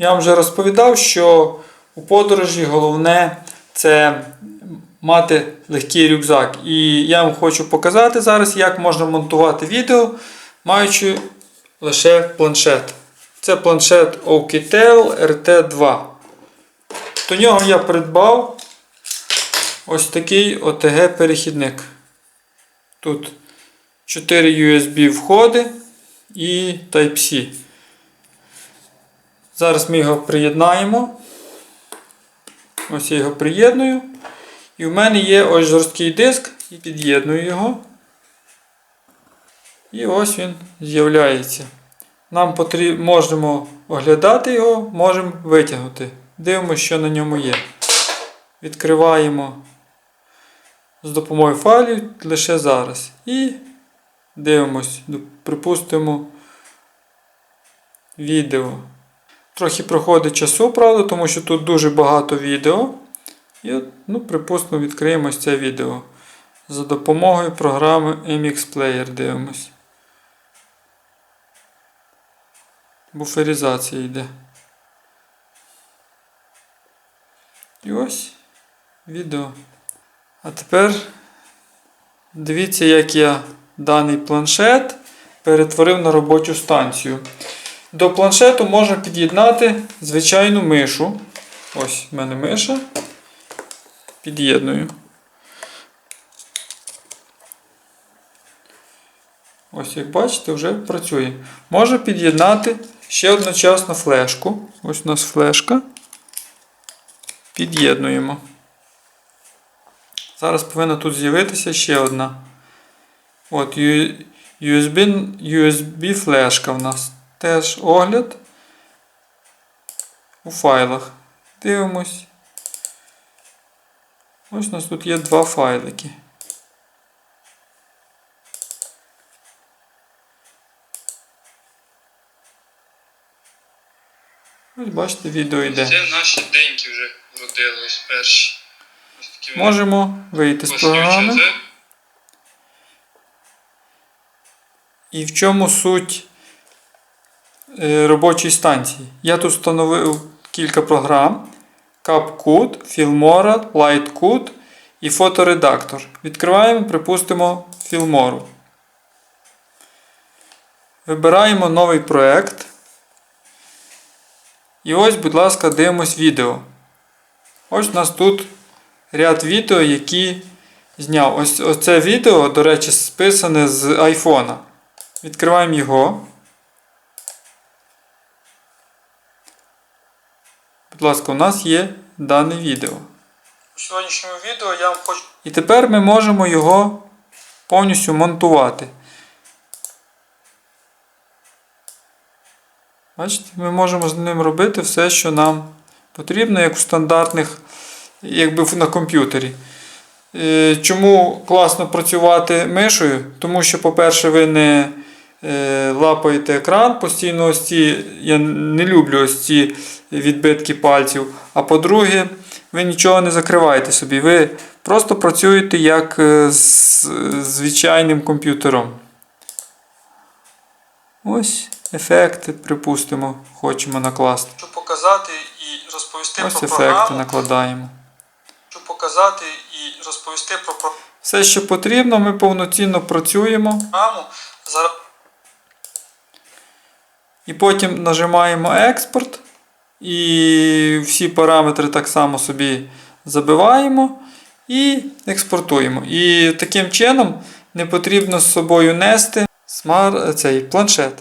Я вам вже розповідав, що у подорожі головне це мати легкий рюкзак. І я вам хочу показати зараз, як можна монтувати відео, маючи лише планшет. Це планшет Oukitel RT2. До нього я придбав ось такий OTG-перехідник. Тут 4 USB входи і Type-C. Зараз ми його приєднаємо. Ось я його приєдную. І в мене є ось жорсткий диск і під'єдную його. І ось він з'являється. Нам потрібно, можемо оглядати його, можемо витягнути. Дивимося, що на ньому є. Відкриваємо з допомогою файлів лише зараз. І дивимось, припустимо, відео. Трохи проходить часу, правда, тому що тут дуже багато відео. І, ну, припустимо, відкриємо це відео. За допомогою програми MX Player дивимось. Буферизація йде. І ось відео. А тепер дивіться, як я даний планшет перетворив на робочу станцію. До планшету можна під'єднати звичайну мишу. Ось в мене миша. Під'єдную. Ось, як бачите, вже працює. Можу під'єднати ще одночасно флешку. Ось у нас флешка. Під'єднуємо. Зараз повинна тут з'явитися ще одна. От USB, USB флешка в нас. Теж огляд у файлах. Дивимось. Ось у нас тут є два файлики. Ось бачите, відео йде. Це наші деньки вже вродились перші. Можемо вийти з програми. І в чому суть е, робочої станції? Я тут встановив кілька програм: CapCut, Filmora, LightCut і фоторедактор. Відкриваємо, припустимо, Filmora. Вибираємо новий проект. І ось, будь ласка, дивимось відео. Ось у нас тут ряд відео, які зняв. Ось оце відео, до речі, списане з айфона. Відкриваємо його. Будь ласка, у нас є дане відео. У сьогоднішньому відео я вам хочу. І тепер ми можемо його повністю монтувати. Бачите, ми можемо з ним робити все, що нам потрібно, як у стандартних, якби на комп'ютері. Е, Чому класно працювати мишою? Тому що, по-перше, ви не лапаєте екран постійно ось ці, я не люблю ось ці відбитки пальців. А по-друге, ви нічого не закриваєте собі. Ви просто працюєте як е, з звичайним комп'ютером. Ось ефекти, припустимо, хочемо накласти. Хочу показати і розповісти Ось про ефекти програму. накладаємо. Хочу показати і розповісти про. Все, що потрібно, ми повноцінно працюємо. Зараз... І потім нажимаємо експорт. І всі параметри так само собі забиваємо і експортуємо. І таким чином не потрібно з собою нести цей планшет.